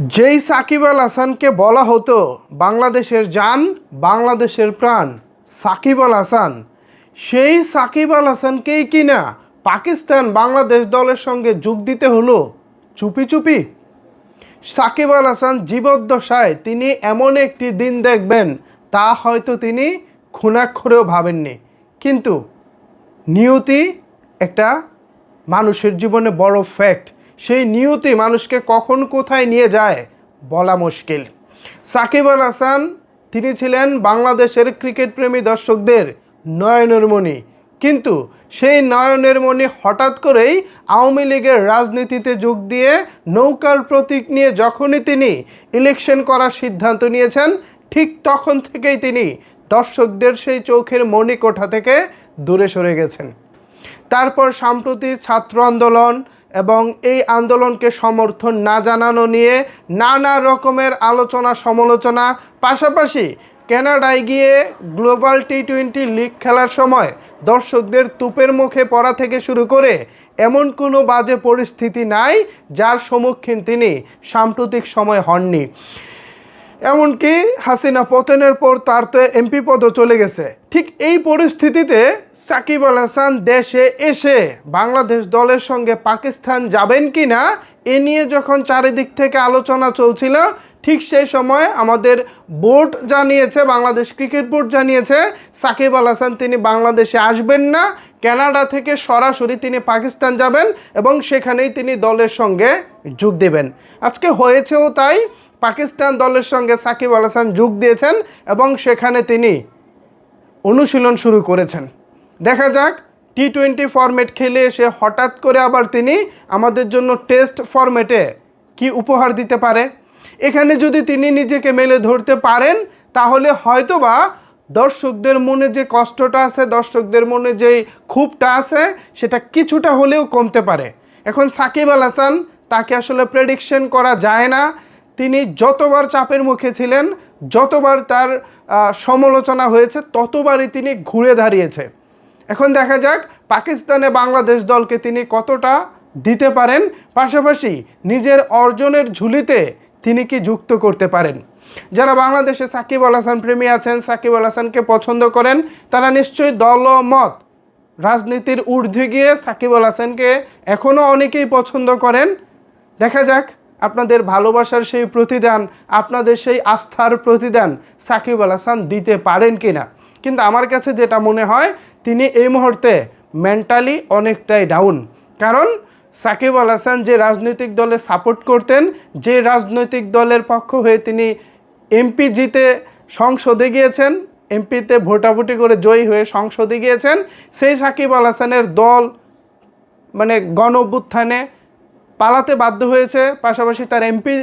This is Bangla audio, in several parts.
যেই সাকিব আল হাসানকে বলা হতো, বাংলাদেশের জান বাংলাদেশের প্রাণ, সাকিব আল হাসান, সেই সাকিব আল হাসানকেই কিনা পাকিস্তান বাংলাদেশ দলের সঙ্গে যোগ দিতে হলো? চুপি চুপি। সাকিব আল হাসান জীবদ্দশায় তিনি এমন একটি দিন দেখবেন, তা হয়তো তিনি খুনাক্ষরেও ভাবেননি। কিন্তু নিয়তি একটা মানুষের জীবনে বড় ফ্যাক্ট সেই নিয়তি মানুষকে কখন কোথায় নিয়ে যায় বলা মুশকিল। সাকিব আল হাসান, তিনি ছিলেন বাংলাদেশের ক্রিকেট প্রেমী দর্শকদের নয়নের মণি। কিন্তু সেই নয়নের মণি হঠাৎ করেই আওয়ামী লীগের রাজনীতিতে যোগ দিয়ে নৌকার প্রতীক নিয়ে যখনই তিনি ইলেকশন করার সিদ্ধান্ত নিয়েছেন, ঠিক তখন থেকেই তিনি দর্শকদের সেই চোখের মণিকোঠা থেকে দূরে সরে গেছেন। তারপর সাম্প্রতিক ছাত্র আন্দোলন এবং এই আন্দোলনকে সমর্থন না জানানো নিয়ে নানা রকমের আলোচনা সমালোচনা, পাশাপাশি ক্যানাডায় গিয়ে গ্লোবাল টি টোয়েন্টি লিগ খেলার সময় দর্শকদের তুপের মুখে পড়া থেকে শুরু করে এমন কোনো বাজে পরিস্থিতি নাই যার সম্মুখীন তিনি সাম্প্রতিক সময় হননি। এমনকি হাসিনা পতনের পর তার তো এমপি পদও চলে গেছে। ঠিক এই পরিস্থিতিতে সাকিব আল হাসান দেশে এসে বাংলাদেশ দলের সঙ্গে পাকিস্তান যাবেন কি না এ নিয়ে যখন চারিদিক থেকে আলোচনা চলছিল ঠিক সেই সময় আমাদের বোর্ড জানিয়েছে, বাংলাদেশ ক্রিকেট বোর্ড জানিয়েছে, সাকিব আল হাসান তিনি বাংলাদেশে আসবেন না, কানাডা থেকে সরাসরি তিনি পাকিস্তান যাবেন এবং সেখানেই তিনি দলের সঙ্গে যোগ দেবেন। আজকে হয়েছেও তাই, পাকিস্তান দলের সঙ্গে সাকিব আল হাসান যোগ দিয়েছেন এবং সেখানে তিনি অনুশীলন শুরু করেছেন। দেখা যাক টি টোয়েন্টি ফরম্যাট খেলে এসে হঠাৎ করে আবার তিনি আমাদের জন্য টেস্ট ফরম্যাটে কি উপহার দিতে পারে? এখানে যদি তিনি নিজেকে মেলে ধরতে পারেন, তাহলে হয়তোবা দর্শকদের মনে যে কষ্টটা আছে, দর্শকদের মনে যে ক্ষোভটা আছে, সেটা কিছুটা হলেও কমতে পারে। এখন সাকিব আল হাসান তাকে আসলে প্রেডিকশন করা যায় না। তিনি যতবার চাপের মুখে ছিলেন, যতবার তার সমালোচনা হয়েছে, ততবারই তিনি ঘুরে দাঁড়িয়েছে। এখন দেখা যাক পাকিস্তানে বাংলাদেশ দলকে তিনি কতটা দিতে পারেন। পাশাপাশি নিজের অর্জনের ঝুলিতে তিনি কি যুক্ত করতে পারেন? যারা বাংলাদেশে সাকিব আল হাসান প্রেমী আছেন, সাকিব আল হাসানকে পছন্দ করেন, তারা নিশ্চয়ই দলমত। রাজনীতির ঊর্ধ্বে গিয়ে সাকিব আল হাসানকে এখনও অনেকেই পছন্দ করেন। দেখা যাক আপনাদের ভালোবাসার সেই প্রতিদান, আপনাদের সেই আস্থার প্রতিদান সাকিব আল হাসান দিতে পারেন কি না কিন্তু আমার কাছে যেটা মনে হয়, তিনি এই মুহূর্তে মেন্টালি অনেকটাই ডাউন কারণ সাকিব আল হাসান যে রাজনৈতিক দলে সাপোর্ট করতেন, যে রাজনৈতিক দলের পক্ষ হয়ে তিনি এমপি জিতে সংসদে গিয়েছেন এমপিতে ভোটাভুটি করে জয়ী হয়ে সংসদে গিয়েছেন, সেই সাকিব আল হাসানের দল মানে গণ অভ্যুত্থানে পালাতে বাধ্য হয়েছে, পাশাপাশি তার এমপি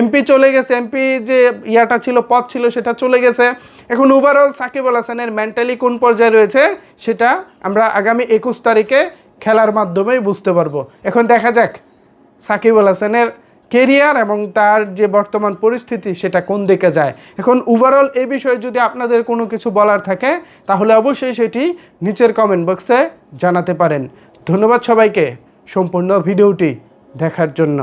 এমপি চলে গেছে এমপি যে ইয়াটা ছিল পদ ছিল সেটা চলে গেছে। এখন ওভারঅল সাকিব আল হাসানের মেন্টালি কোন পর্যায়ে রয়েছে, সেটা আমরা আগামী একুশ তারিখে খেলার মাধ্যমেই বুঝতে পারব। এখন দেখা যাক, সাকিব আল হাসানের কেরিয়ার এবং তার যে বর্তমান পরিস্থিতি, সেটা কোন দিকে যায়। এখন ওভারঅল এ বিষয়ে যদি আপনাদের কোনো কিছু বলার থাকে, তাহলে অবশ্যই সেটি নিচের কমেন্ট বক্সে জানাতে পারেন। ধন্যবাদ সবাইকে সম্পূর্ণ ভিডিওটি দেখার জন্য।